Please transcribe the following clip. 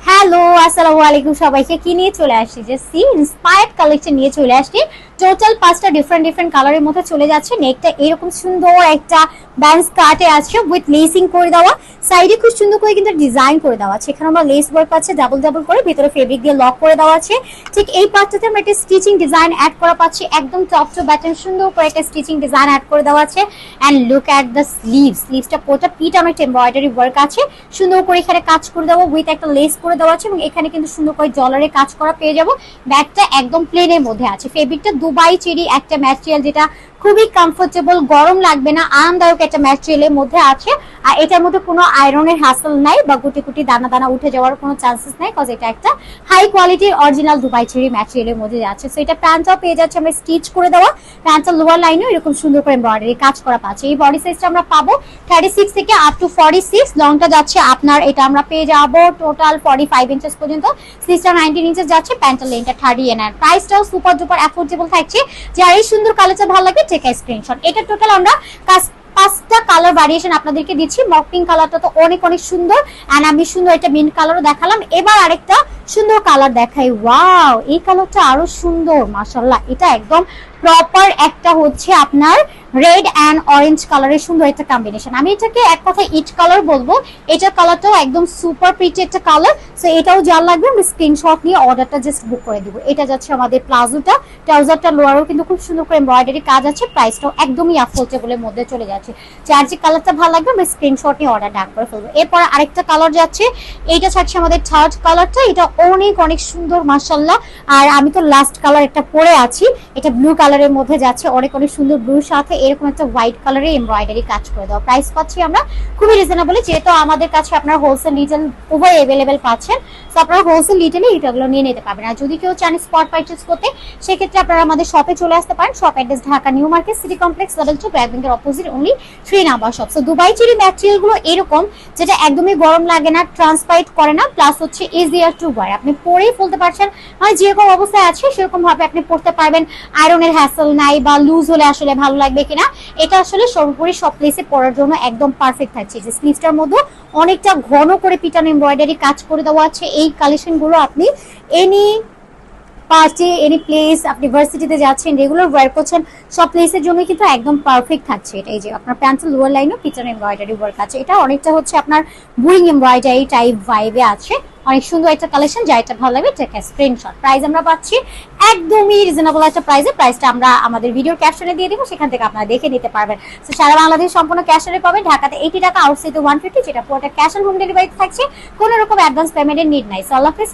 Hi. Hello, আসসালামু আলাইকুম সবাইকে। কি নিয়ে চলে আসছি? যে সি ইন্সপায়ার্ড কালেকশন নিয়ে চলে আসছি। টোটাল পাঁচটা ডিফারেন্ট ডিফারেন্ট কালারের মধ্যে চলে যাচ্ছে। নেকটা এরকম সুন্দর একটা ব্যান্স কাটে আছে উইথ লেসিং করে দেওয়া। সাইডে খুব সুন্দর করে কিন্তু ডিজাইন করে দেওয়া আছে। এখানে আমরা লেস ওয়ার্ক আছে ডাবল ডাবল করে ভিতরে ফেব্রিক দিয়ে লক করে দেওয়া আছে। ঠিক এই পার্টটাতে আমরা একটা স্টিচিং ডিজাইন অ্যাড করা পাচ্ছি। একদম টপ টু ব্যাটন সুন্দর করে একটা স্টিচিং ডিজাইন অ্যাড করে দেওয়া আছে। And look at the sleeve স্লিভসটা পুরোটা পিট অনেক এমব্রয়ডারি ওয়ার্ক আছে। সুন্দর করে এখানে কাজ করে দেওয়া উইথ একটা লেস করে দেওয়া আছে এবং এখানে কিন্তু সুন্দর করে জলারে কাজ করা পেয়ে যাব। ব্যাগটা একদম প্লেনের মধ্যে আছে। ফেব্রিকটা দুবাই চেরি একটা ম্যাটেরিয়াল যেটা খুবই কমফোর্টেবল গরম লাগবে না, আরামদায়ক একটা ম্যাটেরিয়ালের মধ্যে আছে। আর এটার মধ্যে কোনো আয়রনের হাসল নাই বা গুটি গুটি দানা দানা উঠে যাওয়ার কোনো চান্সেস নাই কজ এটা একটা হাই কোয়ালিটির অরিজিনাল দুবাই চেরি ম্যাটেরিয়ালের মধ্যে যাচ্ছে। সো এটা প্যান্টটাও পেয়ে যাচ্ছে, আমরা স্টিচ করে দেওয়া। প্যান্টটার লোয়ার লাইনেও এরকম সুন্দর করে এমব্রয়ডারি কাজ করা পাচ্ছে। এই বডি সাইজটা আমরা পাবো থার্টি সিক্স থেকে আপ টু ফর্টি সিক্স লংটা যাচ্ছে আপনার, এটা আমরা পেয়ে যাব টোটাল ফর্টি ফাইভ ইঞ্চেস পর্যন্ত। স্লিভসটা নাইনটিন ইঞ্চেস যাচ্ছে প্যান্টের লেনটা থার্টি এন আর প্রাইসটাও সুপার ডুপার অ্যাফোর্ডেবল থাকছে। যার এই সুন্দর কালারটা ভালো লাগে টেক স্ক্রিনশট এটা টোটাল আমরা কাজ- পাঁচটা কালার ভ্যারিয়েশন আপনাদেরকে দিচ্ছি। মক পিঙ্ক কালারটা তো অনেক অনেক সুন্দর। অ্যান্ড আমি সুন্দর একটা মিন্ট কালারও দেখালাম। এবার আরেকটা সুন্দর কালার দেখাই। ওয়াও এই কালারটা আরও সুন্দর মাসাল্লাহ এটা একদম প্রপার একটা হচ্ছে আপনার রেড অ্যান্ড অরেঞ্জ কালারের সুন্দর একটা কম্বিনেশন আমি এটাকে এক কথায় ইট কালার বলব। এটার কালারটাও একদম সুপার প্রিটি একটা কালার সো এটাও যার লাগবে, আমি স্ক্রিনশট নিয়ে অর্ডারটা জাস্ট বুক করে দিব। এটা যাচ্ছে আমাদের প্লাজোটা। ট্রাউজারটা লোয়ারও কিন্তু খুব সুন্দর করে এমব্রয়ডারি কাজ আছে প্রাইসটাও একদমই অ্যাফোর্ডেবলের মধ্যে চলে যাচ্ছে। যার যে কালারটা ভালো লাগবে, আমি স্ক্রিনশট নিয়ে অর্ডার ডাক করে ফেলব। এরপর আরেকটা কালার যাচ্ছে। এইটা থাকছে আমাদের থার্ড কালারটা এটা অনেক অনেক সুন্দর মাসাল্লাহ আর আমি তো লাস্ট কালার একটা পরে আছি। এটা ব্লু কালারের মধ্যে যাচ্ছে, অনেক অনেক সুন্দর ব্লুর সাথে এরকম একটা হোয়াইট কালারের এমব্রয়ডারি কাজ করে দেওয়া। প্রাইস পাচ্ছি আমরা খুবই রিজনেবল যেহেতু আমাদের কাছে আপনার হোলসেল রিটেল উভয় অ্যাভেলেবেল পাচ্ছেন তো আপনারা হোলসেল রিটেলে এটাগুলো নিয়ে নিতে পারবেন। আর যদি কেউ চান স্পট পারচেস করতে, সেক্ষেত্রে আপনারা আমাদের শপে চলে আসতে পারেন shop address Dhaka New Market City Complex level two BRAC ব্যাংকের opposite only three number shop so Dubai চিরি ম্যাটেরিয়ালগুলো এরকম, যেটা একদমই গরম লাগে না ট্রান্সপাইট করে না প্লাস হচ্ছে ইজিয়ার টু ওয়ার আপনি পরেই ফেলতে পারছেন মানে যেরকম অবস্থায় আছে সেরকম ভাবে আপনি পড়তে পারবেন আয়রনের হ্যাসেল নাই বা লুজ হলে আসলে ভালো লাগবে কিনা, এটা আসলে সর্বোপরি সব প্লেসে পরার জন্য একদম পারফেক্ট থাকছে। যে স্লিভসটার মধ্যে অনেকটা ঘন করে পিটানো এমব্রয়ডারি কাজ করে দেওয়া আছে। এই কালেকশনগুলো আপনি এনি পার্টি এনি প্লেস আপনি ভার্সিটিতে যাচ্ছেন রেগুলার ওয়ার করছেন, সব প্লেসের জন্য কিন্তু একদম পারফেক্ট থাকছে এটা। এই যে আপনার প্যান্টের লোয়ার লাইনও পিটার এমব্রয়ডারি ওয়ার্ক আছে। এটা অনেকটা হচ্ছে আপনার বুইং এমব্রয়ডারি টাইপ ভাইবে আছে। অনেক সুন্দর একটা কালেকশন যা এটা ভালো লাগবে টেক স্ক্রিনশট প্রাইস আমরা পাচ্ছি একদমই রিজনেবল একটা প্রাইসে প্রাইসটা আমরা আমাদের ভিডিওর ক্যাপশনে দিয়ে দিব, সেখান থেকে আপনারা দেখে নিতে পারবেন। তো সারা বাংলাদেশ সম্পূর্ণ ক্যাশনে পাবেন, ঢাকাতে এইটি টাকা আউটসাইডে ওয়ান ফিফটি যেটা পুরোটা ক্যাশ অন হোম ডেলিভারি থাকছে। কোনো রকম অ্যাডভান্স পেমেন্টের নিড নাই। সো আল্লাহ হাফিজ